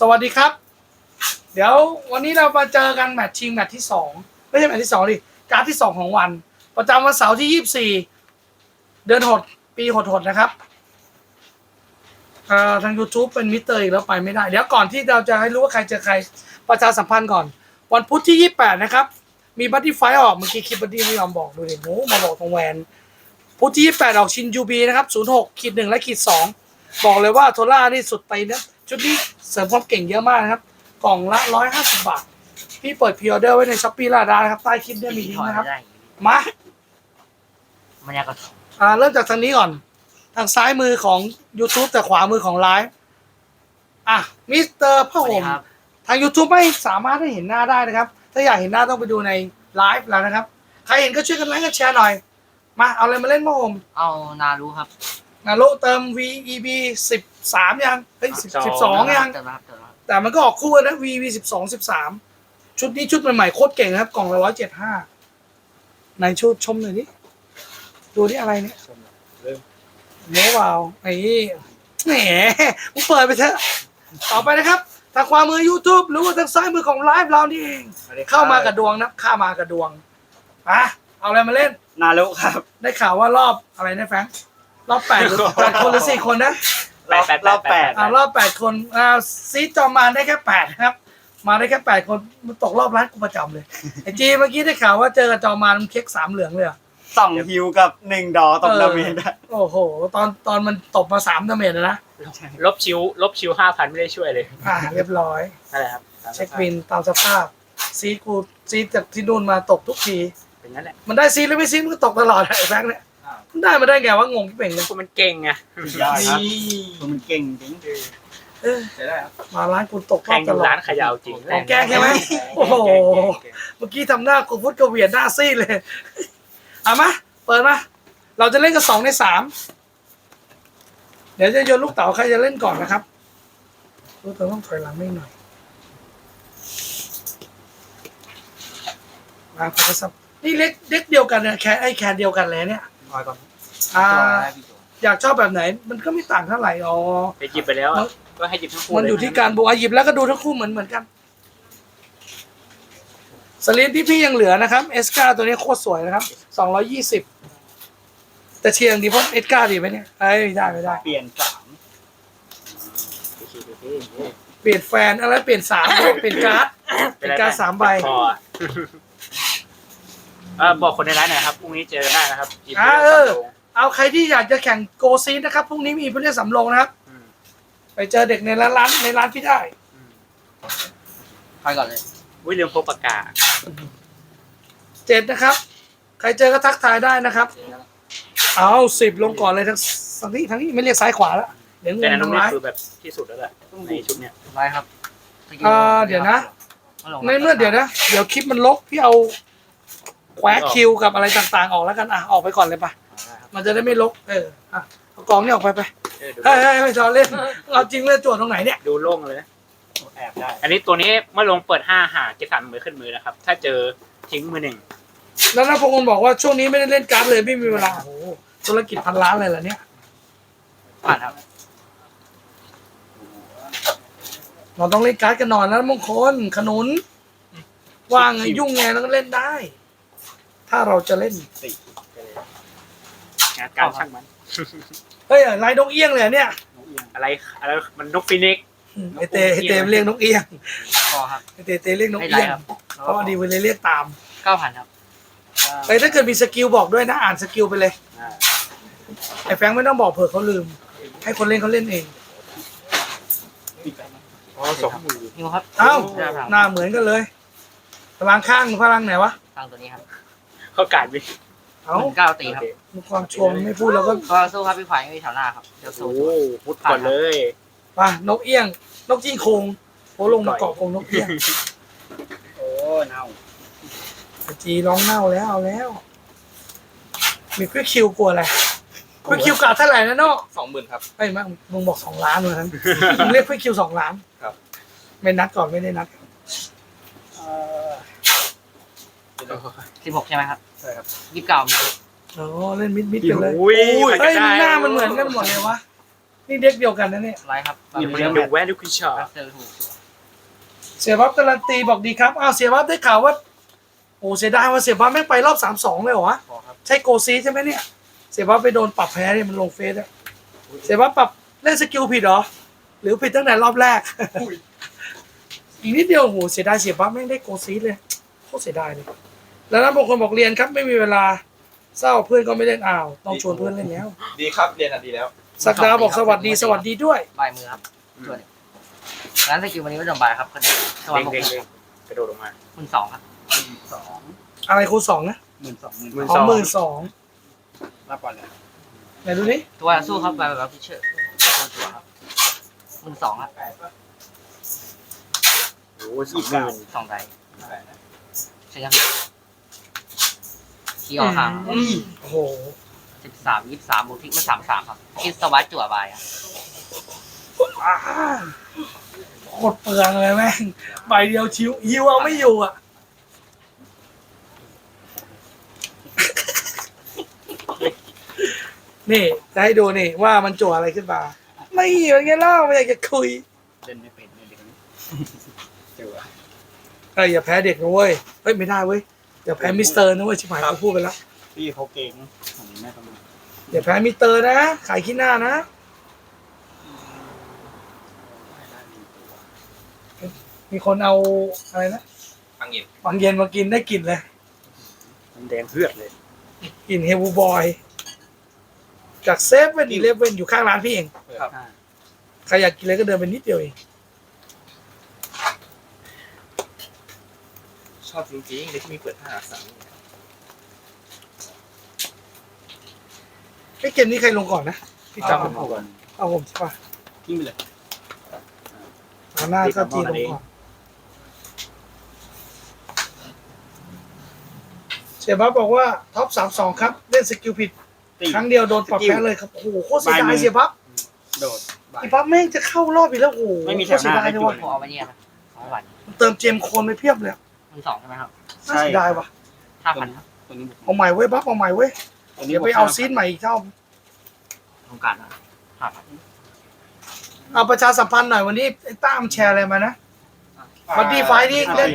สวัสดีครับ เดี๋ยววันนี้เรามาเจอกันแมตช์ชิงแมตช์ที่สองไม่ใช่แมตช์ที่สองดิการดที่สองของวัน ประจำวันเสาร์ที่ยี่สิบสี่เดือนหดปีหดหดนะครับทาง YouTube เป็นมิสเตอร์อีกแล้วไปไม่ได้ เดี๋ยวก่อนที่เราจะให้รู้ว่าใครเจอใครประชาสัมพันธ์ก่อน วันพุธที่ยี่แปดนะครับ มีบัตตี้ไฟออกเมื่อกี้คลิปบัตตี้ไม่ยอมบอกดูดิโอ้มาบอกตรงแวนพุธที่ยี่แปดออกชินยูบีนะครับศูนย์หกขีดหนึ่งและขีดสอง บอกเลยว่าโทล่านี่สุดไปนะชุดนี้เสริมความเก่งเยอะมากนะครับ กล่องละร้อยห้าสิบบาท พี่เปิดพรีออเดอร์ไว้ในช้อปปี้ลาดานะครับ ใต้คลิปเนี่ยมีลิงก์นะครับ มา มันยากกว่าอ่าเริ่มจากทางนี้ก่อน ทางซ้ายมือของ YouTube แต่ขวามือของไลฟ์อะมิสเตอร์พ่อสวัสผดีมครับ ทาง YouTube ไม่สามารถให้เห็นหน้าได้นะครับ ถ้าอยากเห็นหน้าต้องไปดูในไลฟ์แล้วนะครับ ใครเห็นก็ช่วยกันไลค์กันแชร์หน่อย มา เอาอะไรมาเล่นพ่อผมเอานารู้ครับ นารุเติม VEB สิบสามยังเฮ้ยสิบสิบสองยังเติมแล้วครับเติมแล้วแต่มันก็ออกคู่นะ VV สิบสองสิบสามชุดนี้ชุดใหม่ๆโคตรเก่งนะครับ กล่องละร้อยเจ็ดห้าในชุดชมหน่อยดิดูนี่อะไรเนี่ยเนื้อวาวไอ้แหมมึงเปิดไปเถอะต่อไปนะครับทางขวามือ YouTube หรือว่าทางซ้ายมือของไลฟ์เรานี่เอง เข้ามากับดวงนะเข้ามากับดวงอะเอาอะไรมาเล่น นารุครับ ได้ข่าวว่ารอบอะไรนะแฟรงค์ รอบแปดหรือแปดคนหรือสี่คนนะรอบรอบแปดอ่ารอบแปดคนอ่าซีจอมมานได้แค่แปดครับ มาได้แค่แปดคนมันตกรอบร้านกูประจำเลยไอจีเมื่อกี้ได้ข่าวว่าเจอกับจอมมานมันเค้กสามเหลืองเลยเหรอสองฮิวกับหนึ่งดอตกเออดาเมจได้โอ้โห ตอนตอนมันตบมาสามดาเมจนะลบชิวลบชิวห้าพันไม่ได้ช่วยเลย อ่า เรียบร้อยนั่นแหละครับ เช็คบินตามสภาพ ซีกูซีจากที่นู่นมาตกทุกที เป็นงั้นแหละ มันได้ซีหรือไม่ซีมันก็ตกตลอดไอ้แฟงค์เนี่ยมัน ได้มาได้ไงวะงงที่เป่งเลยกูมันเก่งไงยอดครับคือมันเก่งจริงเออมาร้านกูตกรแข่อบงอตยู่ลอดร้านขายาวจริงของแกล้งใช่ไหมโอ้โหเมื่อกี้ทำหน้ากูพุทธกระเหวียนหน้าซีดเลยเอามาเปิดมาเราจะเล่นกันสองในสามเดี๋ยวจะโยนลูกเต๋าใครจะเล่นก่อนนะครับลูกเต๋าต้องถอยหลังไม่หน่อยมาพอสับนี่เล็กเล็กเดียวกันเนี่ยแคนไอ้แคนเดียวกันเลยเนี่ยน้อยก่อน อ่า อยากชอบแบบไหน มันก็ไม่ต่างเท่าไหร่อ๋อ ไปหยิบไปแล้วอะก็ให้หยิบทั้งคู่มันอยู่ที่การบวกอะหยิบแล้วก็ดูทั้งคู่เหมือนเหมือนกันสลิปที่พี่ยังเหลือนะครับเอสกาตัวนี้โคตรสวยนะครับสองร้อยี่สิบแต่เชียงดีเพราะเอสกาดีไหมเนี่ยเอ้ยไม่ได้ไม่ได้ เปลี่ยนสามเปลี่ยนแฟนอะไรเปลี่ยนสามเปลี่ยนการ์ดเป็นการสามใบ พออะเออบอกคนในร้านหน่อยครับพรุ่งนี้เจอกันได้นะครับอีกอ่าเรื่เอองอสำโรง เอาใครที่อยากจะแข่งโกซีดนะครับพรุ่งนี้มีผู้เล่นสำรองนะครับ อืมไปเจอเด็กในร้านร้านในร้านพี่ได้ อืมไปก่อนเลยวิลืมพกปากกาเจ็ดนะครับ ใครเจอก็ทักทายได้นะครับ เอาสิบลงก่อนเลยทั้งทั้งที่ทั้งที่ไม่เรียกซ้ายขวาแล้วเดี๋ยวงแต่งนั้นน้ทั้องงนี่ร้าย คือแบบที่สุดแล้วแหละในชุดเนี้ยไรครับอ่าเดี๋ยวนะ ในเมื่อเดี๋ยวนะ เดี๋ยวคลิปมันลบพี่เอาแควกคิวกับอะไรต่างๆ ออกแล้วกันอะออกไปก่อนเลยปะ มันจะได้ไม่ลบเอออะเอากองนี่ออกไปไปเออดูเฮ้ยเฮ้ยไม่ชอเล่นเอาจริงเล่นจวดตรงไหนเนี่ย ดูโล่งเลยนะแอบได้อันนี้ตัวนี้เมื่อลงเปิดห้าหาเกสันมือขึ้นมือนะครับ ถ้าเจอทิ้งมือหนึ่งแล้วนะพงศ์บอกว่าช่วงนี้ไม่ได้เล่นการ์ดเลยไม่มีเวลา โอ้โหธุรกิจพันล้านเลยเหรอเนี่ย ผ่านครับ เราต้องเล่นการ์ดกันหน่อยแล้วมงคลขนุน ว่างไงยุ่งไงแล้วก็เล่นได้ ถ้าเราจะเล่น งานการช่างมันเฮ้ยลายนกเอี้ยงเลยเหรอเนี่ยอะไรอะไรมันนกฟินิกซ์อืมไอเตไอเตเรียกนกเอี้ยงพอครับไอเตเตเรียกนกไม่ไรเอี้ยงครับเพราะว่าดีเวลาเรียกตามเก้าพันครับเอ้ยถ้าเกิดมีสกิลบอกด้วยนะอ่านสกิลไปเลยอ่าไอ้แฟรงค์ไม่ต้องบอกเผื่อเขาลืม ให้คนเล่นเขาเล่นเองอ๋อสองมือนิวครับเอ้าได้ครับหน้าเหมือนกันเลยพลังข้างพลังไหนวะทางตัวนี้ครับ เขากาดวิเอ้าหนึ่งเก้าตีครับ มีความชวงไม่พูดแล้วก็ก็สู้ครับพี่ขวายไม่มีแถวหน้าครับเดี๋ยวโอ้สู้โหพุทธก่อนเลยป่ะนกเอี้ยง นกจี้โครงโอลงมาเกาะโครงนกเอี้ยงโอ้เน่าไอ้จีร้องเน่าแล้วเอาแล้ว มีควิกคิวกลัวอะไรควิกคิวกาเท่าไหร่นะเนาะสองหมื่นครับไอ้ยมึงมึงบอกสองล้านเลยนั้นมึงเรียกควิกคิวสองล้านครับ ไม่นัดก่อนไม่ได้นัดสิบหกใช่ไหมครับใช่ครับยี่สิบเก้า โอ้เล่นมิดมิดกันเลยอุ้ยเฮ้ยไปกัหได้น้ามันเหมือนกันหมดเลยวะนี่เด็กเดียวกันนะเนี่ยไรครับนี่มันดูแวร์ดูคิชาแบ็คเซอร์ถูกเสียบัฟการันตีบอกดีครับอ้าวเสียบัฟได้ข่าวว่าโอ้เสียดายว่าเสียบัฟแม่งไปรอบสามสองเลยเหรอวะพอครับใช่โกซีใช่ไหมเนี่ย เสียบัฟไปโดนปรับแพ้เนี่ยมันลงเฟซอะเสียบัฟปรับเล่นสกิลผิดเหรอหรือผิดตั้งแต่รอบแรกอีกนิดเดียวโอ้โหเสียดายเสียบัฟแม่งได้โกซีเลยโคตรเสียดายเลยแล้วนะบางคนบอกเรียนครับไม่มีเวลา เศร้าเพื่อนก็ไม่เล่นอ้าว ต้องชวนเพื่อนเล่นแล้ว ดีครับเรียนอะดีแล้ว สักดาบอกสวัสดีสวัสดีด้วยใบมือครับตัวหนึงงั้นสกิลวันนี้ไม่โดนใบครับคนนี้สวัสเด้งดีเด้งเด้งกระโดดลงมาคุณสองครับสองอะไรครูสองนะหมื่นสองหมื่นหมื่นอ๋อหมื่นสองรับก่อนเลยไหนดูนี่ตัวสู้ครับใบแบบพิเชอร์ตัวครับคุณสองครับโอ้ยสองหมื่นสองไดใช่ครั บขี้ออกห่างอืมโอ้โหสิบสามยี่สิบสามบวกทิกมาสามสามครับคิดสวัสดจั่วใบอะอ่าโคตรเปลืองเลยแม่งใบเดียวชิวฮิวเอาไม่อยู่อะนี่จะให้ดูนี่ว่ามันจั่วอะไรขึ้นมา ไม่เป็นไงเล่าไม่อยากจะคุยเล่นไม่เป็นไม่เด็กเจอเอ้ยอย่าแพ้เด็กนะเว้ยเฮ้ยไม่ได้เว้ย อย่าแพ้มิสเตอร์นะเว้ยชิบหายเขาพูดไปแล้ว พี่เขาเก่งผมไม่ประมาณอย่าแพ้มิสเตอร์นะ ขายขี้หน้านะ มีคนเอาอะไรนะฟังเย็นฝังเย็นมากินได้กลิ่นเลยมันแดงเพือกเลยกลิ่นเฮลบูบอย จากเซฟเว่นอีเลฟเว่นอยู่ข้างร้านพี่เอง ครับ ใครอยากกินอะไรก็เดินไปนิดเดียวเอง อบจริงๆเด็กที่มีเปิดห้าสามไอ้เกมนี้ใครลงก่อนนะพี่จำไม่เอาได้ก่อนเอาผมใช่ป่ะทิ้งไปเลยตาหน้าก็จีนลงก่อนเสียบัฟบอกว่าท็อปสามสองครับ เล่นสกิลผิดตีครั้งเดียวโดนปรับแพ้เลยครับโอ้โหโคตรเสียดายเสียบัฟโดดบ่ายไอ้บัฟแม่งจะเข้า รอบอีกแล้วโอ้โหไม่มีแถวหน้าโคตรเสียดายเลยว่ะผมเอาไปเนี่ยนะสองวันเติมเจมส์โคนไปเพียบเลย อะคุณสองใช่ไหมครับน่าเสียดายว่ะห้าพันครับตัวนี้บวกเอาใหม่เว้ยบัฟเอาใหม่เว้ยตัวนี้เดี๋ยวไปเอาซีดใหม่อีกเท่าโครงการนะห้าพันเอาประชาสัมพันธ์หน่อยวันนี้ไอ้ตั้มแชร์อะไรมานะวันดีไฟท์นี่เล่น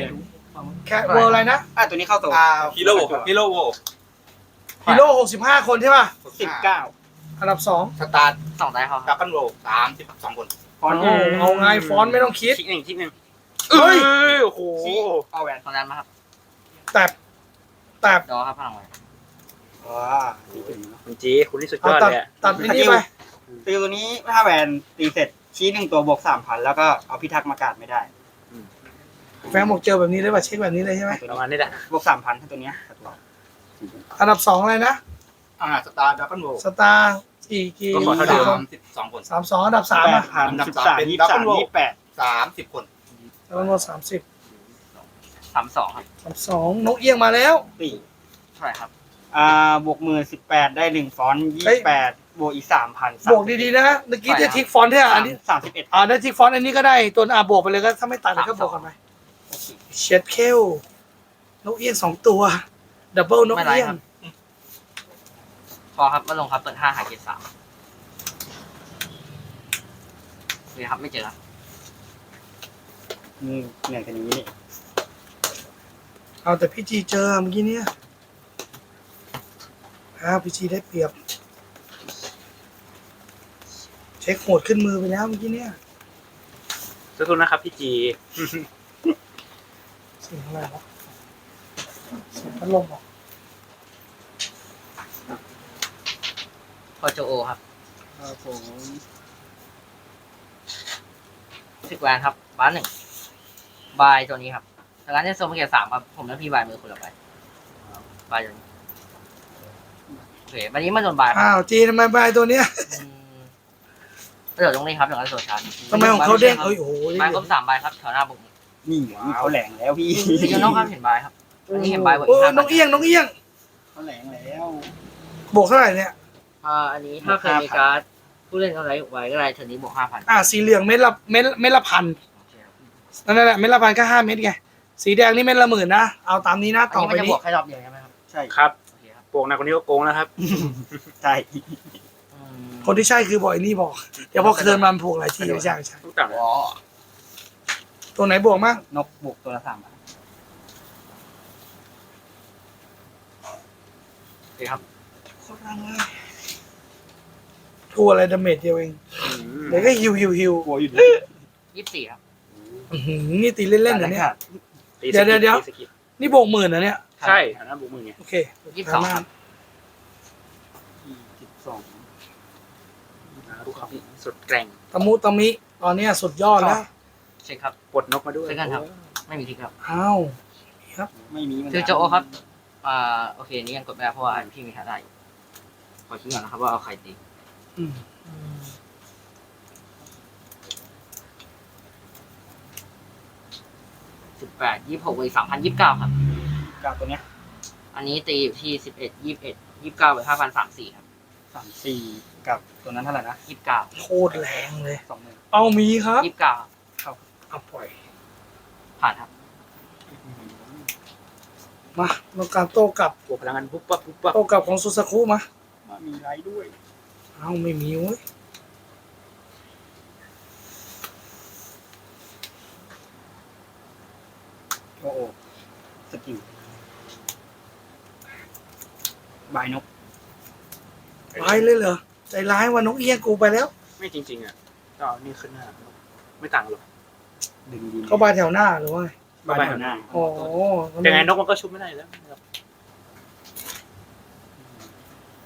แค่เวอร์อะไรนะอะตัวนี้เข้าตัวฮีโร่ฮีโร่โวฮีโร่หกสิบห้าคนใช่ป่ะสิบเก้าอันดับสองสตาร์ทสองได้เขาคดัรับบเบิลโวสามสิบสองคนฟอนโอ้โหเอาไงฟอนต์ไม่ต้องคิดทิกหนึ่งทิกหนึ่ง เฮ้ยโอ้โหเอาแหวนตอนนั้นมาครับแต่แต่ดอครับพลังไว้ว้าตีถึงเนอะคุณจีคุณนี่สุดยเอาอดตัดเลยอะตัดไอ้นี่ไปตีตัวนี้ถ้าแหวนตีเสร็จชี้หนึ่งตัวบวกสามพันแล้วก็เอาพิทักษ์มากาดไม่ได้แฟงบอกเจอแบบนี้เลยป่ะเช็คแบบนี้เลยใช่ไหมประมาณนี้แหละบวกสามพันถ้าตัวเนี้ยสักตัวอันดับสองอะไรนะอ่าสตาร์ดับเบิลโวสตาร์กี่กี่สามสิบสองคนสามสองอันดับสามแปอะดพันอันดับสิบสาสามมเป็นยี่สิบสาม Double Roll ยี่สิบแปดสามสิบคน แล้วก็สามสิบสามสองครับสามสองนกเอี้ยงมาแล้วตีเท่าไหร่ครับ อ่าบวกมือสิบแปดได้หนึ่งฟอนต์ยี่เฮ้สิยบแปดบวกอีกสามพันบวกดีๆนะเมื่อกี้ได้ทิกฟอนต์ที่อันนี้สามสิบเอ็ดอ่าได้ทิกฟอนต์อันนี้ก็ได้ตัวอาบวกไปเลยก็ถ้าไม่ตัดเลยก็บวกกันไปเช็ดเคลนกเอี้ยงสองตัวดับเบิลนกไม่ไรเอี้ยคงรับพอครับมาลงครับเปิดห้าหายเกตสามเลยครับไม่เจอครับ อืมเหนื่อยกันอย่างนี้นี่เอาแต่พี่จีเจอเมื่อกี้เนี่ยอ้าวพี่จีได้เปรียบ เช็คโหดขึ้นมือไปแล้วเมื่อกี้เนี่ยสู้ๆนะครับพี่จี เสียงอะไรวะเสียงพัดลมเหรอพอโจโอครับครับผมสิบแวนครับบ้านหนึ่ง บายตัวนี้ครับดังนั้นในโซนเกียร์สามครับ ผมและพี่บายมือคนละใบบายตัวนี้โอเควันนี้มันโดนบายครับอ้าวจีทำไมบายตัวเนี้ยอืมกระโดดตรงนี้ครับอย่างนั้นโซนชาร์จทำไมของเขาเด้งเอ้ยโอ้โหบายครบสามใบครับแถวหน้าบุกนี่นี่เขาแหลงแล้วพี่ซิกนอกครับเห็นบายครับอันนี้เห็นบายบวกโอ้อีกห้านกเอี้ยงนกเอี้ยงเขาแหลงแล้วบวกเท่าไหร่เนี่ยอ่าอันนี้ถ้าเคยมีการ์ดผู้เล่นอะไรไว้ก็ได้เทอร์นี้บวกห้าพันอ่าสีเหลืองเม็ดละเม็ดเม็ดละพัน นั่นแหละเม็ดละพันก็ห้าเม็ดไงสีแดงนี่เม็ดละหมื่นนะเอาตามนี้นะอันต่อนี้ไปมันจะบนี้วกแค่รอบเดียวใช่ไหมครับใช่ครับโอเคครับโกงนะคนนี้ก็โกงแล้วครับใช่อืมคนที่ใช่คือบอกไอ้นี่บอกเดี๋ยวพอเทิร์นมันผูกหลายทีไม่ใช่ไม่ใช่ทุกต่างเลยอ๋อตัวไหนบวกมั้งนกบุกตัวละสามพันโอเคครับโคตรรังเลยทัวอะไรดาเมจเดียวเองอืมเดี๋ยวก็ฮิวฮิวฮิวกลัวอยู่ดียี่สิบสี่ครับ อื้อหือนี่ตีเล่นๆเหรอเนี่ย ตีเดี๋ยวสกิปเดี๋ยว ตีสกิปนี่บวกหมื่นนะเนี่ย ใช่ฐานะบุกมือไงโอเคยี่สิบสองครับสิบสองภูเขาสุดแกร่งตะมุตะมิ ตอนเนี้ยสุดยอดแล้วเช็คครับ ปลดนกมาด้วยเช็คกันครับ ไม่มีทิกครับ อ้าวไม่มีมันคือโจโอครับ อ่าโอเคนี่ยังกดไม่ได้เพราะว่าพี่มีท่าได้อยู่ขอคิดก่อนนะครับว่าเอาใครตีอืม สิบแปดยี่สิบหกไปสามพันยี่สิบเก้าครับกับตัวเนี้ยอันนี้ตีอยู่ที่สิบเอ็ดยี่สิบเอ็ดยี่สิบเก้าไปห้าพันสามสี่ครับสามสี่กับตัวนั้นเท่าไหร่นะยี่สิบเก้าโคตรแรงเลย สองหมื่นเอามีครับ ยี่สิบเก้าเอาปล่อย ผ่านครับ มาเราการโต้กลับบวกพลังงานปุ๊บปั๊บปุ๊บปั๊บโต้กลับของซูซาคุมา มามีไรด้วย เอาไม่มีเว้ย โอ้โหสกิลบายนก ไปเลยเหรอใจร้ายว่านกเอี้ยงกูไปแล้ว ไม่จริง ๆ อะก็เอานี่ขึ้นหน้าไม่ต่างหรอกดึงดีเขาบายแถวหน้าหรือว่าไงบายแถวหน้าอ๋อยังไงนกมันก็ชุบไม่ได้แล้วนะครับ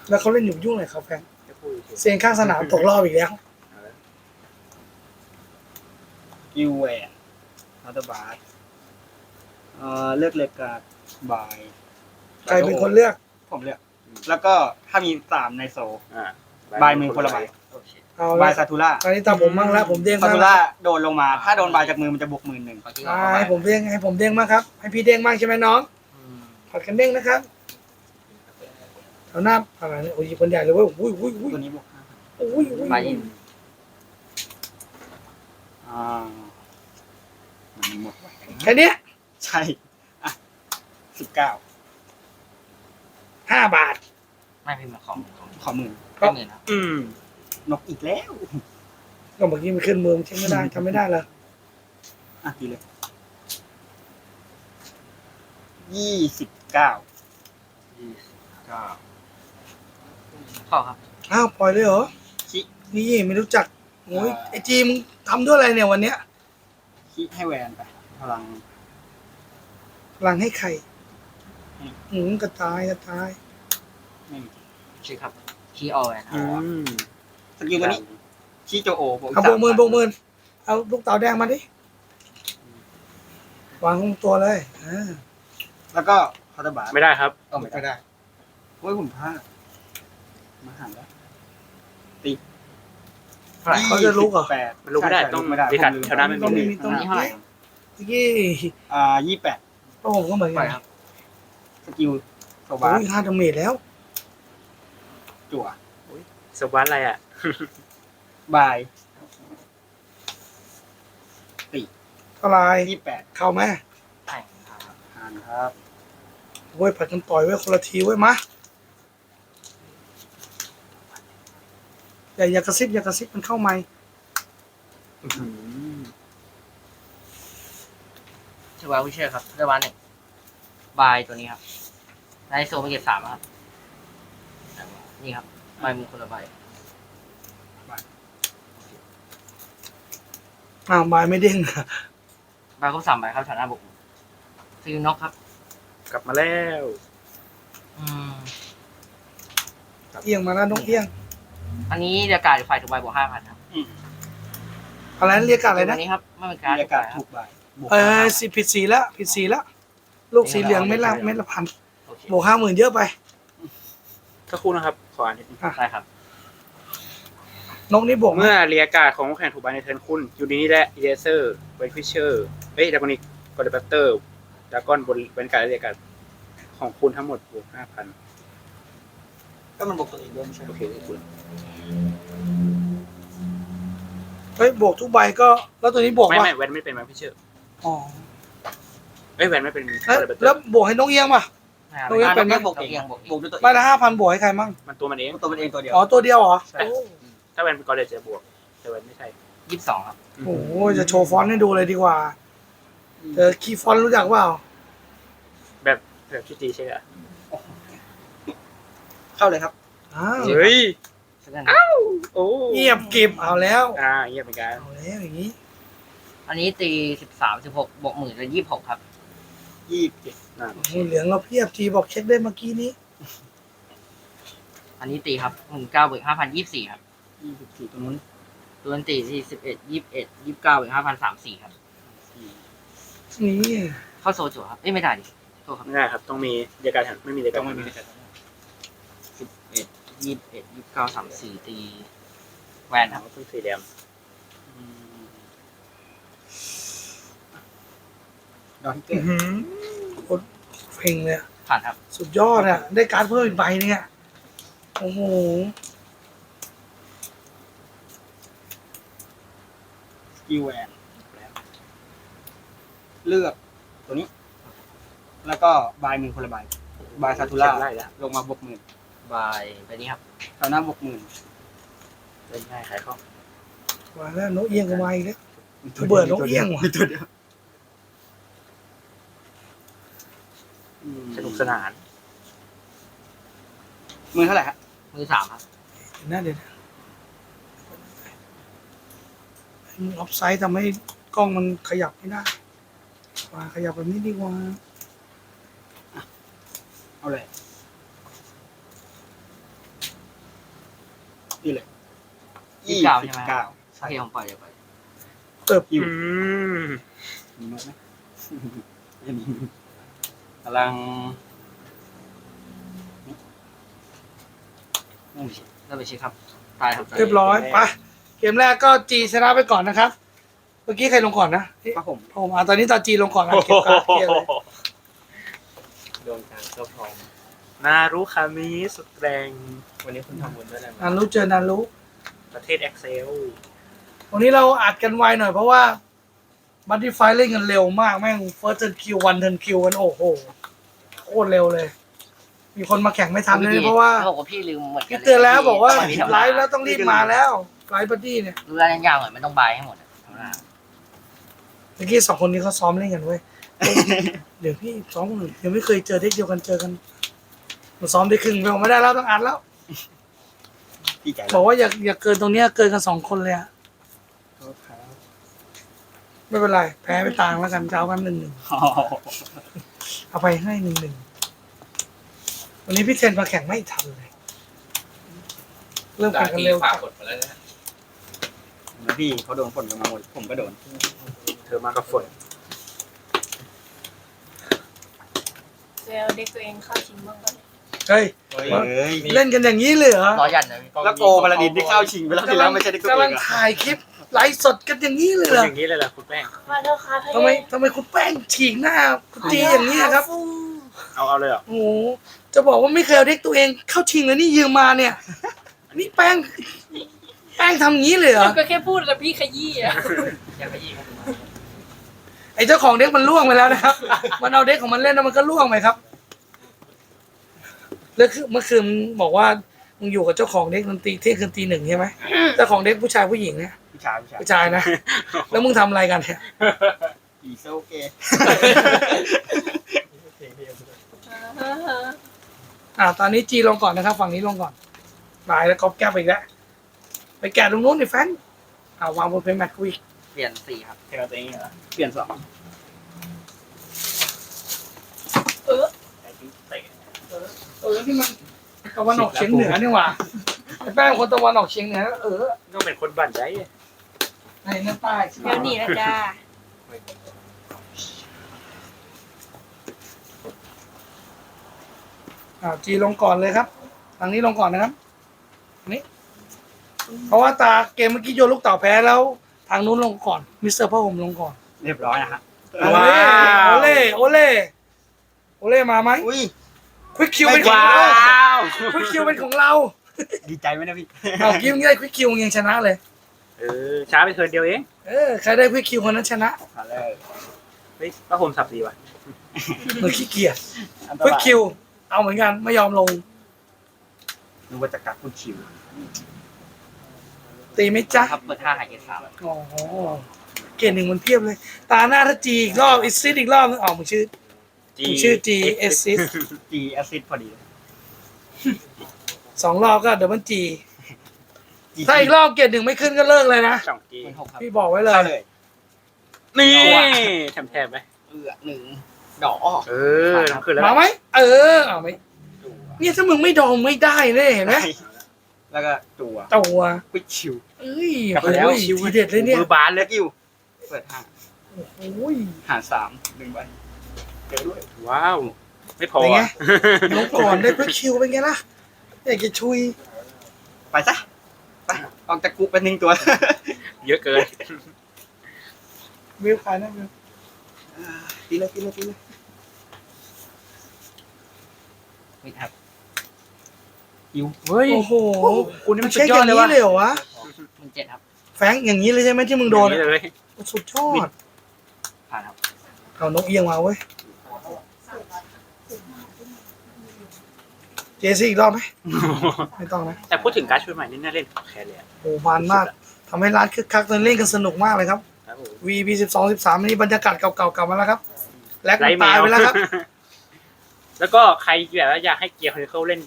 แล้วเขาเล่นอยู่ยุ่งเลยครับแฟนจะพูดเฉยเซียนข้างสนามตกรอบอีกแล้ว ๆเอาละยูแวนอัลเตอร์บาร์ เอ่อเลือกเล็กกับบายใครเป็นคนเลือกผมเลือก แล้วก็ถ้ามีสามในโซอ่าบายมือคนละใบโอเคเอาบาละยซาทูล่าตอนนี้ตามผมมั่งแล้วผมเด้งซามั่งทูแล้ล่าวโดนลงมา ถ้าโดนบายจากมือมันจะบวกหมื่นหนึ่งขอคิดก่อนอ่าว่าให้ผมเด้งให้ผมเด้งมากครับ ให้พี่เด้งมากใช่ไหมน้องอืมผัดกันเด้งนะครับแถวหน้าอะไรเนี่ยโอ้ยคนใหญ่เลยเว้ยอุ้ยอุ้ยอุ้ยตัวนี้บวกห้าพันอุ้ยอุ้ยไปยี่อ่ามันหมดไว้แค่เนี้ย ใช่อะสิบเก้าห้าบาท ไม่พิมพ์ของของขอหมื่นก็เงินครับอืม นกอีกแล้วก็เมื่อกี้มันขึ้นมือมันใช้ไม่ได้ทำไม่ได้เลยอะทีเลยยี่สิบเก้าเก้าเข้าครับ อ้าวปล่อยเลยเหรอชิ นี่ไม่รู้จักโอ้ยไอจีมงทำด้วยอะไรเนี่ยวันเนี้ยชิให้แวนไปพลัง พลังให้ใครอืม อืมกระตายกระตาย ไม่มีใช่ครับคีย์ออแวนคอืรับมสกิลตัวนี้ชิโจโอบวกเอาโบกมือโบกมือเอาลูกเต๋าแดงมาดิ วางลงตัวเลยอ่าแล้วก็คอร์ตบาร์ไม่ได้ครับ เอาไม่ได้โอ้ยผมพลาดมาหันแล้วเท่าไหร่เขาจะลุกเหรอแปดมันลุกไม่ได้ใช่ต้องลุกไม่ได้ดีขัดผมลืแถวหน้าไม่ ต้องมีมีต้องมีนี่เท่าไหร่ครับเมื่อกี้อ่ายี่แปดพว กผมก็เหมือนปล่กัอยนครับ สกิลโซบาโอ้ร์ยห้าดาเมจแล้ว จั่วสวัสดอะไรอะ บายเท่าไหรยี่แปดเข้าไหมแข่งครับหันครับโอ้ยผัดกันต่อยไว้คนละทีไว้ยมาอย่าอย่ากระซิบอย่ากระซิบมันเข้าไมค์ชื่อ ว่าวิเชอร์ครับเรียกว่าหนึ่งบายตัวนี้ครับได้โซมาเก็บสามครับ นี่ครับใบมือคนละใบอ้าวไมค์ไม่เด้งใบครบสามใบครับฐานะบุกฟิลน็อกครับ กลับมาแล้ว อืม เอียงมาแล้วนกเอียง อันนี้เรียกการฝ่ายถูกใบบวกห้าพันครับอะไรนะเรียกกันอะไรนะอันนี้ครับไม่เป็นการบรรยากาศคถูรับกบายบวก เออสิผิดสีแล้วผิดสีแล้วลูกสีเหลืองเม็ดละเม็ดละพันโอเคบวกห้าหมื่นเยอะไปสักครู่นะครับ ขออ่านนิดนึงได้ครับ นกนี่บวกไหมเมื่อเรียกการดของคู่แข่งถูกใบในเทิร์นคุณยูนินี่และอีเลเซอร์เวนฟิเชอร์เอ้ยดากอนิกกอร์เดบัตเตอร์ดากอนบนเป็นการดและเรียกการดของคุณทั้งหมดบวกห้าพันก็มันบวกตัวเองด้วยไม่ใช่เหรโออเคคุณเฮ้ยบวกทุกใบก็ แล้วตัวนี้บวกไม่ป่ะไม่แวนไม่เป็นแวนฟิเชอร์ อ๋อเอ้ยแวนไม่เป็นกแล้วอร์เดบัตเตอแล้วร์บวกให้นกเอียงป่ะนะครับตรงนี้เป็นไหมนกเอียงบวกบวกด้วยตัวเอใบงละห้าพันบวกให้ใครมั่งมันตัวมันเอง ตัวมันเองตัวเดียวอ๋อตัวเดียวเหรอใช่โอ้ถ้าแวนเป็นกอเลตจะบวก แต่แวนไม่ใช่ ยี่สิบสองครับโอ้โหจะโชว์ฟอนต์ให้ดูเลยดีกว่าเออคีย์ฟอนต์รู้จักเปล่าแบบแบบที่ตีใช่ไหมเข้าเลยครับอ้าวเฮ้ยสักกันโอ้เงียบกริบเอาแล้วอ่าเงียบเหมือนกันเอาแล้วอย่างนี้ อันนี้ตีสิบสามสิบหกบวกหมื่นเป็นยี่สิบหกครับ ยี่สิบเจ็ดนั่นโอ้โหเหลืองเราเพียบทีบอกเช็คได้เมื่อกี้นี้ อันนี้ตีครับหมื่นเก้าบวกห้าพันยี่สิบสี่ครับยี่สิบสี่ตรงนู้นตัวนั้นตีที่สิบเอ็ดยี่สิบเอ็ดยี่สิบเก้าบวกห้าพันสามสี่ครับ นี่เข้าโซจั่วครับ เอ้ยไม่ได้ดิโทษครับไม่ได้ครับ ต้องมีเดียการหันไม่มีเดียกาต้รองหัไม่นมีใครสิบเอ็ดยี่สิบเอ็ดยี่สิบเก้าสามสี่ตี แวนครับอ๋อเพิ่งสี่เหลี่ยม ดอนเกิอื้อดหือโคตรเพลงเลยอะผ่านครับ สุดยอดอะ ได้การ์ดเพิ่มอีกใบเนี่ยโอ้โหสกิลแวนเลือกตัวนี้ แล้วก็บายมือคนละใบ บายซาทูล่าไล่แล้วลงมาบวกหมื่นบายไปนี้ครับแถวหน้าบวกหมื่นเล่นง่ายขายคล่องมาแล้วนกเอี้ยงก็มาอีกแล้วเบื่อนกเอี้ยงว่ะ มีตัวเดียวอืม สนุกสนาน มือเท่าไหร่ฮะมือสามครับเดี๋ยวนะเดี๋ยวนะมึงออฟไซด์ทำให้กล้องมันขยับไม่ได้มาขยับแบบนี้ดีกว่าเอาเลยนี่เลยยี่สิบเก้าใช่ไหมเก้าโอเคผมปล่อยเลยไปเติบอยู่อืม มีนกไหมไม่มี กำลังไม่มีแล้วไปเช็คครับ ตายครับเรียบร้อยไปเกมแรกก็จีชนะไปก่อนนะครับ เมื่อกี้ใครลงก่อนนะป้าผมผมอะตอนนี้ตาจีลงก่อนนะเก็บการ์ดเคลียร์เลยดวงการก็พร้อมนารุคามิสุดแรง วันนี้คุณทำบุญด้วยนะนันรู้เจอนันรู้ ประเทศเอ็กเซลวันนี้เราอัดกันไวหน่อยเพราะว่าบัตตี้ไฟเล่นกันเร็วมากแม่งเฟิร์สเทิร์นคิววันเทิร์นคิวกันโอ้โห โคตรเร็วเลย มีคนมาแข่งไม่ทันเลยเพราะว่าเขาบอกว่าพี่ลืมหมดพี่เตือนแล้วบอกว่าพี่ทำไลฟ์แล้วต้องรีบมาแล้วไลฟ์บัตตี้เนี่ยรู้แล้วยาวๆหน่อยมันต้องบายให้หมดอะธรรมดาเมื่อกี้สองคนนี้เขาซ้อมเล่นกันเว้ยเอ้ยเดี๋ยวพี่ซ้อมกันหน่อยยังไม่เคยเจอเด็กเดียวกันเจอกันมาซ้อมได้ครึ่งไปบอกไม่ได้แล้วต้องอัดแล้วพี่ใจบอกว่าอย่าอย่าเกินตรงเนี้ยเกินกันสองคนเลยอะไม่เป็นไร แพ้ไปต่างแล้วกันเจ้ากันหนึ่งหนึ่ง เอาไปให้หนึ่งหนึ่งวันนี้พี่เทนมาแข่งไม่ทันเลย เริ่มดาแข่งกันที่เร็วฝาจักดกดมาแล้วนะพี่เขาโดนฝนกันมาหมดผมก็โดน เธอมากับฝนเซลเด็กตัวเองเข้าชิงบ้างก็ได้เฮ้ยเฮ้ย เล่นกันอย่างนี้เลยเหรอ รอยันเลยแล้วโกพาราดินที่เข้าชิงไปแล้วที่แล้วไม่ใช่ได้ตัวกำเอลังงอะถ่ายคลิป ไลฟ์สดกันอย่างนี้เลยเป็นเหรออย่างนี้เลยเหรอคุณแป้งมาเถอะครับทำไมทำไมคุณแป้งฉีกหน้าคุณจีอย่างนี้ครับเอาเอาเลยเหรอโอ้โหจะบอกว่าไม่เคยเอาเด็กตัวเองเข้าชิงเลยนี่ยืมมาเนี่ยนี่แป้ง แป้งทำอย่างนี้เลยเหรอก็แค่พูดแล้วพี่ขยี้อะอยากไปยิงครับไอ้เจ้าของเด็กมันล่วงไปแล้วนะครับ มันเอาเด็กของมันเล่นแล้วมันก็ล่วงไปครับแล้วคือเมื่อคืนมึงบอกว่ามึงอยู่กับเจ้าของเด็กดนตรีเที่ยงคืนตีหนึ่งใช่ไหมเจ้าของเด็กผู้ชายผู้หญิงเนี่ย ผู้ชายผู้ชายผู้ชายนะ แล้วมึงทำอะไรกันเนี่ยอีโซเกอ่าตอนนี้จีลงก่อนนะครับ ฝั่งนี้ลงก่อนบายแล้วก๊อปแก้วไปอีกแล้วไปแกะตรงนู้นดิแฟนอ่าวางบนเพลย์แมทกูอีกเปลี่ยนสี่ครับเทเราตัวเองเหรอเปลี่ยนสองเออไอ้ที่เตะเออที่มันตะวันออกเฉียงเหนือนี่หว่าไอ้แป้งคนตะวันออกเฉียงเหนือเออ ต้องเป็นคนบั่นใจ ในนั่นใต้เดี๋ยวหนีนะจ้าอ่าจีลงก่อนเลยครับทางนี้ลงก่อนนะครับนี่เพราะว่าตาเกมเมื่อกี้โยนลูกเต่าแพ้แล้ว ทางนู้นลงก่อนมิสเตอร์พ่อผมลงก่อนเรียบร้อยนะฮะโอเล่โอเล่โอเล่โอเล่มาไหมอุ้ยควิกคิวเป็นของว้าเราวควิกคิวเป็นของเราดีใจไหมนะพี่เอากี้มึงได้ควิกคิวมึงยังชนะเลย เออช้าไปเทิร์นเดียวเองเออใครได้ควิกคิวคนนั้นชนะมาเลยเฮ้ยพระผมสับดีว่ะมึงขี้เกียจอันตควิกรายคิว เอาเหมือนกันไม่ยอมลง นึกว่าจะกัดคุณคิวตีไหมจ๊ะครับเปิดห้าหายเกตสามอ๋อเกรดหนึ่งมันเพียบเลย ตาหน้าถ้าจีอีกรอบอิซิดอีกรอบนึงอ๋อมึงชื่อ มึงชื่อ G S S จีแอซิดพอดี สองรอบก็เดี๋ยวมันจี G ถ้าอีกรอบเกรดหนึ่งไม่ขึ้นก็เลิกเลยนะสองจีเป็นหกครับพี่บอกไว้เลเข้ายเลยนี่แถมแถมไหมเอือหนึ่งดอกเออต้องขึ้นแล้วมาไหมเออเอาไหมเนี่ยถ้ามึงไม่ดองไม่ได้เลยเห็นไหมแล้วก็จัวตัวควิกชิวเอ้ยกลับมาแล้วโอ้ยทีเด็ดเลยเนี่ยมือบานเลแล้ยวกิวเปิดห้าโอ้ย หารสามหนึ่งใบเจอด้วย ว้าว ไม่พอเป็นไงอะลงก่อนได้เพื่อคิวเป็นไงล่ะอยากจะชุยไปซะไป ออกจากกุเป็นหนึ่งตัว เยอะเกินวิวขายนะวิวตีเลยตีเลยตีเลยมิดครับเฮ้ยโอ้โหคุณนี่มัมันนเช็สุคดอยอดย่างเลยนี้ว่ะเลยเหรอวะมันเจ็ดครับ แฟงอย่างนี้เลยใช่ไหมที่มึงโดนอย่างอะเลยสุดยอดผ่านครับเอานกเอียงมาเว้ยเจ ซี่อีกรอบไหมไม่ต้องนะแต่พูดถึงการดชุดใหม่นี่น่าเล่นแค่เลยอะโอ้มันมากทำให้ร้านคึกคักตอนเล่นกันสนุกมากเลยครับ ครับผม VB สิบสองสิบสามนี่บรรยากาศเก่าๆกลับมาแล้วครับ แลกมันตายไปแล้วครับ แล้วก็ใครแบบว่าอยากให้เกียร์คอนเคิลเล่น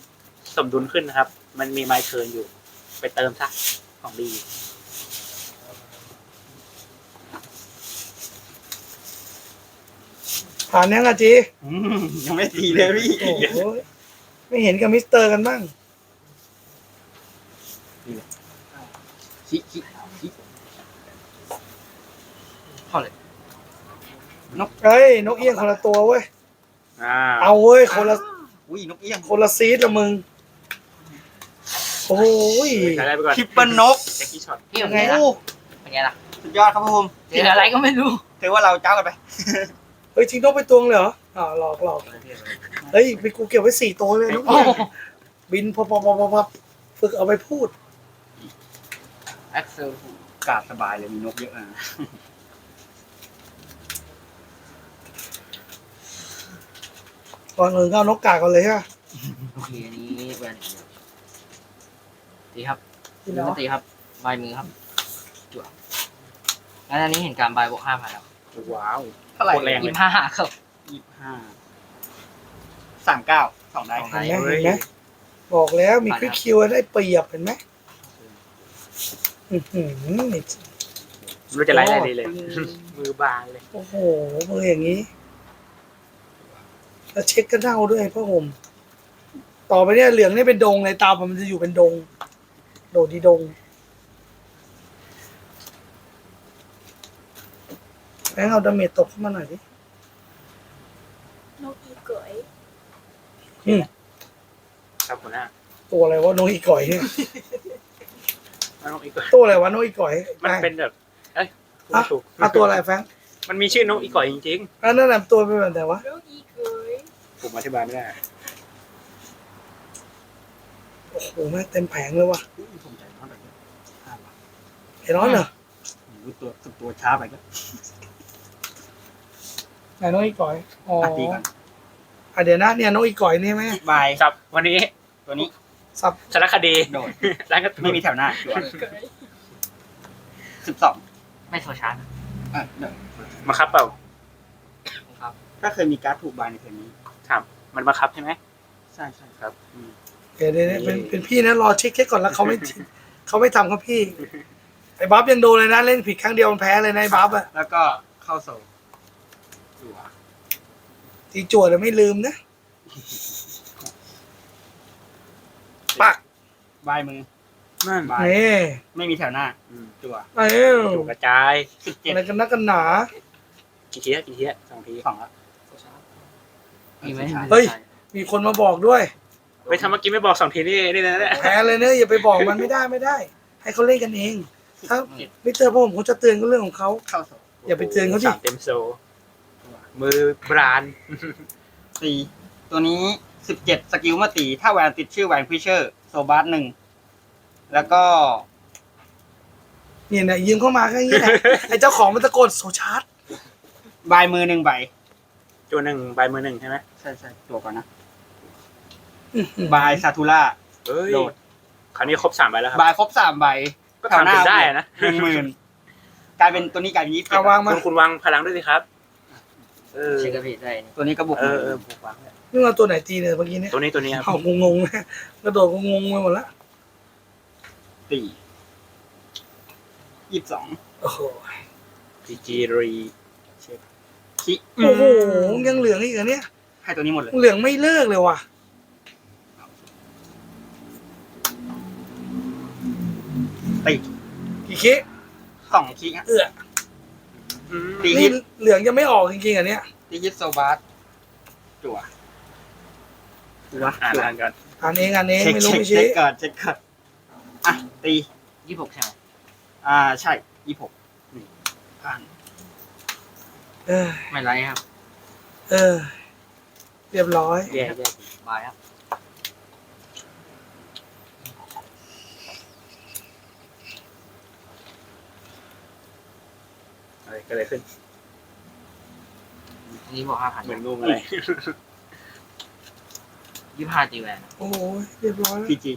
สมดุลขึ้นนะครับ มันมีไมเคิร์นอยู่ ไปเติมซะของดี ผ่านยังอะจีอืมยังไม่ตีเลยพี่ โอ้โห ไม่เห็นกับมิสเตอร์กันบ้างชิชิชิเข้าเลยเฮ้ยนกเอียงคนละตัวเว้ย อ่าเอาเว้ยคนละอุ้ยนกเอี้ยงคนละซีดละมึง โอ้ยใช้ได้ไปก่อนทริปเปิลนกแจ็คกี้ช็อตพี่ยัเป็นงไงไงล่ะโอ้เป็นไงล่ะสุดยอดครับผมเจออะไรก็ไม่รู้ ถือว่าเราเจ้ากันไปเฮ้ยทิ้งนกไปตัวนึงเลยเหรออ่าวหลอกหลอกเฮ้ยไปกูเก็บไว้สี่ตัวเลยนกโอ้เอียงบินพอพอพอพอพอฝึกเอาไปพูด แอ็กเซลกาดสบายเลยมีนกเยอะอะก่อนอื่นก็เอานกกาก่อนเลยใช่ไหมโอเคอันนี้แบรนด์ตีครับที่มืเนาะอตีครับใบมือครับจั่วงั้นอันนี้เห็นการใบบวกห้าพันแล้วว้าวเท่าไหร่โคตรแรงยี่สิบห้าครับ ยี่สิบห้าสามเก้าสองได้สองเห็นด้ไหมเห็นไหมบอกแล้วมีควิกคิวได้เปรียบเห็นไหมอื้อหือนี่ไม่รู้จะไล่อะไรดีเลย มือบานเลย โอ้โหมืออย่างนี้แล้วเช็คกันเน่าด้วยพ่อผมต่อไปเนี่ยเหลืองนี่เป็นดงเลยตาผมมันจะอยู่เป็นดง โดดดีดง บงค์เอาดาเมจตกเข้ามาหน่อยดินกอีเก๋ยครับหัวหน้าตัวอะไรวะโนอีก่อยเนี่ยมันต้องอีกก่อนตัวอะไรวะโนอีก่อยมันเป็นแบบเอ้ยพูดอะไม่ถูกเอาตัวอะไรแฟงค์มันมีชื่อนกอีก่อยจริงอันนั้นแหละตัวเป็นแบบไหนวะนกอีเก๋ยๆผมอธิบายไม่ได้โอ้โหแม่งเต็มแผงเลยว่ะผมใจร้อนแบบนี้ห้าบาทเห็นร้อนเหรอรู้ตัวสุดตัวช้าไปก็ ไหนโนอีก่อยอ๋ออะตีก่อนอะเดี๋ยวนะเนี่ยโนอีก่อยนี่ไหมบายครับ วันนี้ตัวนี้สับสารคดีโดดร้านการ์ตูนไม่มีแถวหน้าจั่วอีเก๋ยสิบสองไม่โซชาร์จอะเดี๋ยวมาครับเปล่าครับ ถ้าเคยมีการ์ดถูกบายในเทอมนี้ถามมันมาครับใช่ไหมใช่ใช่ครับอืมเดี๋ยวเดี๋ยวเดี๋ยวเป็นเป็นพี่นะรอเช็คแค่ก่อนแล้วเขาไม่เขาไม่ทำครับพี่ไอ้บัฟยังโดนเลยนะเล่นผิดครั้งเดียวมันแพ้เลยนะไอ้บัฟอะแล้วก็เข้าโซ่จั่ว ทีจวดแต่ไม่ลืมนะ ปักบายมือนั่นบายนี่ไม่มีแถวหน้า อืมจั่วเอ้ยถูกกระจายสิบเจ็ดอะไรกันนักกันหนา กี่ทีอะกี่ทีอะสองทีสองละมีไหมเฮ้ย มีคนมาบอกด้วย ไปทำเมื่อกี้ไม่บอกสองทีนี่นี่นะเนี่ยแพ้เลยเนอะอย่าไปบอกมันไม่ได้ไม่ได้ ให้เขาเล่นกันเอง ถ้าไม่เตือนพวกผมเขาจะเตือนก็เรื่องของเขาเข้าโซ่อย่าไปเตือนเขาดิสามเต็มโซ มือบรานสี่ตัวนี้สิบเจ็ดสกิลมื่อตี ถ้าแวนติดชื่อแวนฟิชเชอร์ โซบาร์หนึ่ง แล้วก็ เนี่ยนะยืมเข้ามาแค่นี้แหละไอ้เจ้าของมันตะโกนโซชาร์ตบายมือหนึ่งใบตัวหนึ่งใบมือหนึ่งใช่ไหมใช่ใช่ตัวก่อนนะ บายซาทูล่าเฮ้ยโดด คราวนี้ครบสามใบแล้วครับ บายครบสามใบก็ก็ทำเป็นได้นะหนึ่งหมื่นกลายเป็นตัวนี้กลายเป็นยี่สิบเอาวางมาคุณคุณวางพลังด้วยสิครับ เออเช็คกับพี่ได้นี่ตัวนี้ก็บวกเอหอมื่นเออผูกวางเลยนี่มาตัวไหนตีเนี่ยเมื่อกี้เนี่ยตัวนี้ตัวนี้ครับเอางงๆนะกระโดดก็งงไปหมดละตียี่สิบสองโอ้โหพีจีรีคิโอ้โหยังเหลืองอีกเหรอเนี่ยให้ตัวนี้หมดเลยเหลืองไม่เลิกเลยว่ะตีกี่คิสองคิฮะเอื้อ ตีนี่ฮิตเหลืองยังไม่ออกจริงๆอะเนี่ยตีฮิตโซบาสจั่วจั่วอ่านจั่วอ่านก่อนอ่านเองอ่านเองเช็คไม่รู้เช็คไม่เช็ชี้คก่อนเช็คก่อนอะตียี่สิบหกใช่ไหมอ่าใช่ยี่หกนี่ผ่านเออไม่ไรครับ เออ เรียบร้อย แย่แย่บายครับ อะไร ก็เลยขึ้น อันนี้บอกห้าพันเหมือนงูอะไรยี่สิบห้าตีแหวนโอ้โหเรียบร้อยแล้ว พีจี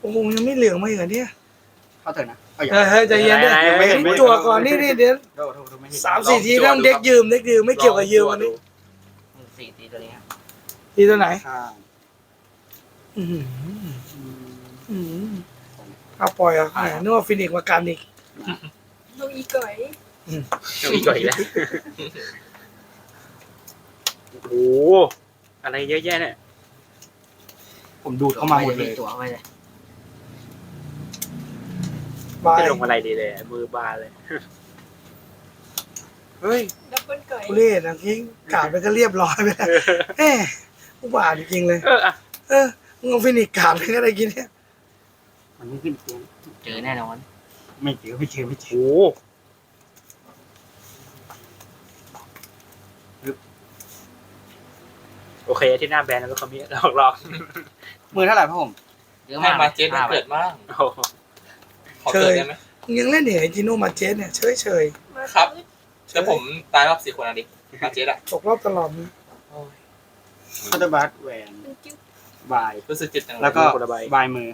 โอ้โหยังไม่เหลืองมาอีกเหรอเนี่ยเข้าเถอะนะเอาอย่าเออเฮ้ยใจเย็นดิยังไม่เห็นไม่เห็นจั่วก่อนนี่นี่เดี๋ยวโทษโทษโทษไม่เห็นสามสี่ทีเรื่องเด็กยืมเด็กยืมไม่เกี่ยวกับยืมวันนี้หนึ่งสี่ตีตัวนี้ครับทีตัวไหนข้างอือหืออือหือเอาปล่อยอะแหมนึกว่าฟินิกซ์มากันอีก ลูกอีก่อยมีก่อนอีกแล้วโอ้โหอะไรเยอะแยะเนี่ยผมดูดเข้ามาหมดเลย ตัวไว้เลยบายจะลงอะไรดีเลย มือบานเลย เฮ้ยดับเบิลก่อยทุเรศนะทิ้งกาดไปก็เรียบร้อยไปแล้วแหมอุบาทจริงๆเลย เอออะเออมึงเอาฟินิกซ์กาดไปก็ได้กินเนี่ย มันไม่ขึ้นเสียงเจอแน่นอน ไม่เจอไม่เจอไม่เจอโอ้โหโอเคที่หน้าแบรนด์แล้วเขามีหลอกหลอกมือเท่าไหร่พ่อผมเยอะให้มากมาเจ็ดมันห้าใบเกิดมากโอ้โหขอเกิดได้ไหมมึงยังเล่นเหนือจิโนมาเจสเนี่ยเฉยเฉยมาครับตื้อแต่ผมตายรอบสี่คนอะดิมาเจ็ดอะๆตกรอบตลอดมึงคาร์ดบัสแหวนมันกิ้วบายรู้สึกจิตจังเลยแล้วก็คนละใบบายมือ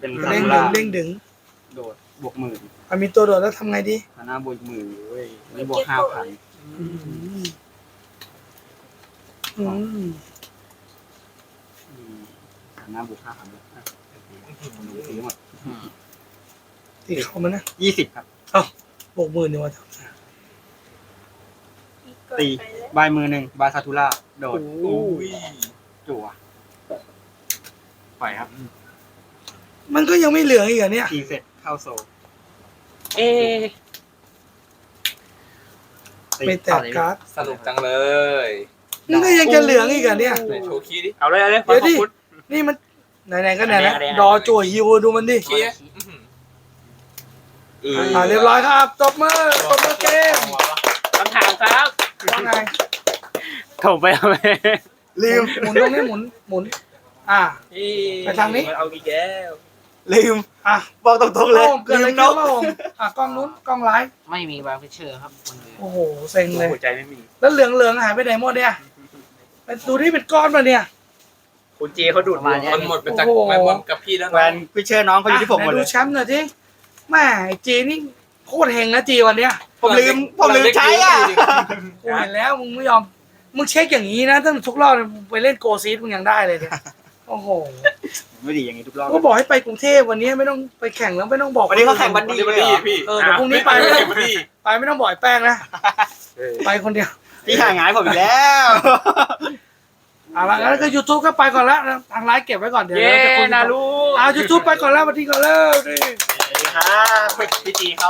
เป็นซาเร่งกุดึระงเร่งดึง โดด บวกหมื่นมันมีตัวโดดแล้วทำไงดีฐานะบวกหมื่นเว้ยนี่บวกห้าพันอืมอืมฐานะบวกห้าพันเลยอะผมดูซื้อหมดตีเข้ามันนะยี่สิบครับบวกหมื่นเนี่ยว่ะอีก่อยตีไปแล้วบายมือหนึ่งบายซาทูล่าโดดอุ้ยจั่วปล่อยครับ มันก็ยังไม่เหลืองอีกเหรอเนี่ยตีเสร็จ เข้าโซลเอ๊ะตีไม่แตกการ์ดสนุกจังเลยมันก็ยังจะเหลืองอีกเหรอเนี่ย ไหนโชว์คีย์ดิ เอาเลยเอาเลยเดี๋ยวดิขอบคุณนี่มันไหนๆก็ไหนแล้วอันนี้อันนี้ดอจั่วฮิวดูมันดิคีย์อื้อหือเอออ่าเรียบร้อยครับตบมือตบมือเกมคำถามครับ ว่าไงโถไปเอาไปลืมหมุนตรงนี้หมุนหมุน อ่า ไปทางนี้มันเอาอีกแล้ว ลืมอะบอกตรงๆเลยโอ้เกิดอะไรลืขึ้มนบ้างผมอะกล้องนู้นกล้องไลฟ์ไม่มีบาร์ฟิเชอร์ครับบนมือโอ้โหเซ็งเลย หัวใจไม่มี แล้วเหลืองเหลืองๆหายไปไหนหมดเนี่ยไปดูที่เป็นก้อนมาเนี่ย คุณเจเขาดูดประมาณเนี้ยมันหมดไปจากโอ้โหไม่หมดกับพี่แล้วแหวนะนพิเชอร์น้องเขาอยู่ที่ผมหมดไหนเลดูยแชมป์หน่อยที่แม่ไอ้จีนี่โคตรเฮงนะจีวันเนี้ยผมลืมผมลืมใช้อะกูเห็นแล้วมึงไม่ยอม มึงเช็คอย่างนี้นะตั้งแต่ทุกรอบไปเล่นโกซีดมึงยังได้เลยเนี่ย โอ้โห ไม่ดีอย่างนี้ทุกรอบก็บอกให้ไปกรุงเทพวันนี้ไม่ต้องไปแข่งแล้วไม่ต้องบอกวันนี้เขาแข่งบัดดี้วันเลยนี้เหรอพี่เออเดี๋ยวพรุ่งนี้ไปไม่ต้องวันนี้ไปไม่ต้องบ่อยแป้งนะเออไปคนเดียวพี่ห่างหายผมอีกแล้วเอาละงั้นก็ยูทูบก็ไปก่อนละนะทางไลฟ์เก็บไว้ก่อนเดี๋ยวเย้เราจะคุยนากันรู้อ่ายูทูบไปก่อนแล้ววันนี้ก่อนแล้วดิสวัสดีครับพี่จีเขา